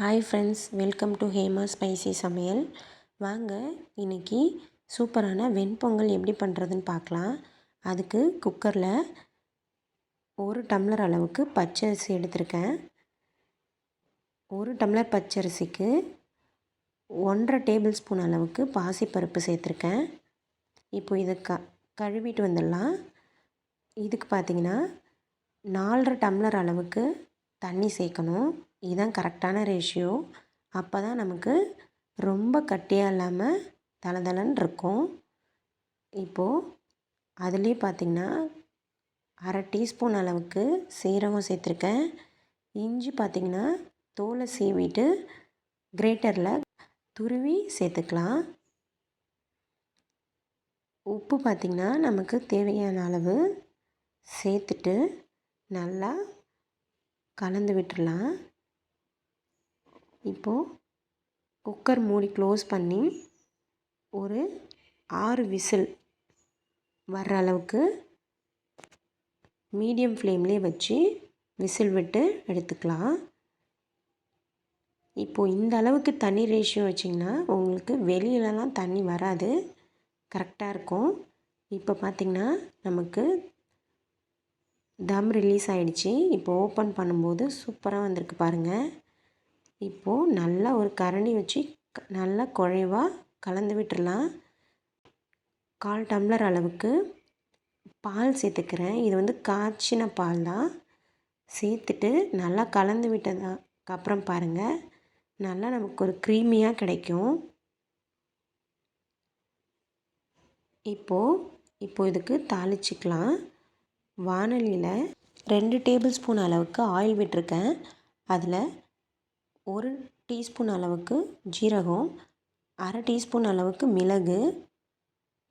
Hi friends welcome to Hema spicy சமையல் வாங்க இன்றைக்கி சூப்பரான வெண்பொங்கல் எப்படி பண்ணுறதுன்னு பார்க்கலாம். அதுக்கு குக்கரில் ஒரு டம்ளர் அளவுக்கு பச்சரிசி எடுத்திருக்கேன். ஒரு டம்ளர் பச்சரிசிக்கு ஒன்றரை டேபிள் ஸ்பூன் அளவுக்கு பாசிப்பருப்பு சேர்த்துருக்கேன். இப்போ இதை க கழுவிட்டு வந்துடலாம். இதுக்கு பார்த்திங்கன்னா நாலரை டம்ளர் அளவுக்கு தண்ணி சேர்க்கணும். இதுதான் கரெக்டான ரேஷியோ அப்போ தான் நமக்கு ரொம்ப கட்டியாக இல்லாமல் தளதளன்னு இருக்கும். இப்போது அதுலேயே பார்த்திங்கன்னா அரை டீஸ்பூன் அளவுக்கு சீரகம் சேர்த்துருக்கேன். இஞ்சி பார்த்திங்கன்னா தோலை சீவிட்டு கிரேட்டரில் துருவி சேர்த்துக்கலாம். உப்பு பார்த்திங்கன்னா நமக்கு தேவையான அளவு சேர்த்துட்டு நல்லா கலந்து விட்டுடலாம் இப்போது குக்கர் மூடி க்ளோஸ் பண்ணி ஒரு ஆறு விசில் வர்ற அளவுக்கு மீடியம் ஃப்ளேம்லேயே வச்சு விசில் விட்டு எடுத்துக்கலாம். இப்போது இந்த அளவுக்கு தண்ணி ரேஷியோ வச்சிங்கன்னா உங்களுக்கு வெளியிலலாம் தண்ணி வராது. கரெக்டாக இருக்கும். இப்போ பார்த்திங்கன்னா நமக்கு தம் ரிலீஸ் ஆகிடுச்சி இப்போ ஓப்பன் பண்ணும்போது சூப்பராக வந்திருக்கு பாருங்கள் இப்போது நல்லா ஒரு கரண்டி வச்சு நல்லா குழைவாக கலந்து விட்டுடலாம். கால் டம்ளர் அளவுக்கு பால் சேர்த்துக்கிறேன். இது வந்து காய்ச்சின பால் தான். சேர்த்துட்டு நல்லா கலந்து விட்டதுக்கு அப்புறம் பாருங்கள் நல்லா நமக்கு ஒரு க்ரீமியாக கிடைக்கும். இப்போது இப்போ இதுக்கு தாளிச்சிக்கலாம். வானலியில் ரெண்டு டேபிள் ஸ்பூன் அளவுக்கு ஆயில் விட்டுருக்கேன். அதில் ஒரு டீஸ்பூன் அளவுக்கு ஜீரகம் அரை டீஸ்பூன் அளவுக்கு மிளகு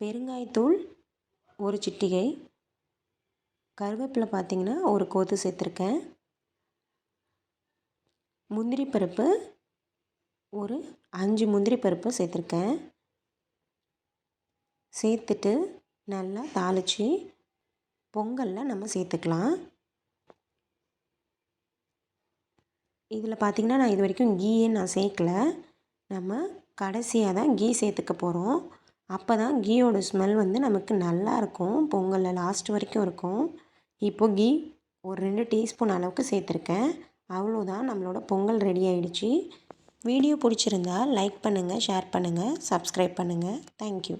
பெருங்காயத்தூள் ஒரு சிட்டிகை கருவேப்பிலை பார்த்திங்கன்னா ஒரு கோத்து சேர்த்துருக்கேன். முந்திரி பருப்பு ஒரு அஞ்சு முந்திரி பருப்பு சேர்த்துருக்கேன். சேர்த்துட்டு நல்லா தாளித்து பொங்கலில் நம்ம சேர்த்துக்கலாம். இதில் பார்த்திங்கன்னா நான் இது வரைக்கும் கீயே நான் சேர்க்கல. நம்ம கடைசியாக தான் கீ சேர்த்துக்க போகிறோம். அப்போ தான் கீயோட ஸ்மெல் வந்து நமக்கு நல்லாயிருக்கும் பொங்கலில் லாஸ்ட் வரைக்கும் இருக்கும். இப்போது கீ ஒரு ரெண்டு டீஸ்பூன் அளவுக்கு சேர்த்துருக்கேன். அவ்வளோதான் நம்மளோட பொங்கல் ரெடி ஆகிடுச்சி வீடியோ பிடிச்சிருந்தா லைக் பண்ணுங்கள் ஷேர் பண்ணுங்கள் சப்ஸ்கிரைப் பண்ணுங்கள் தேங்க்யூ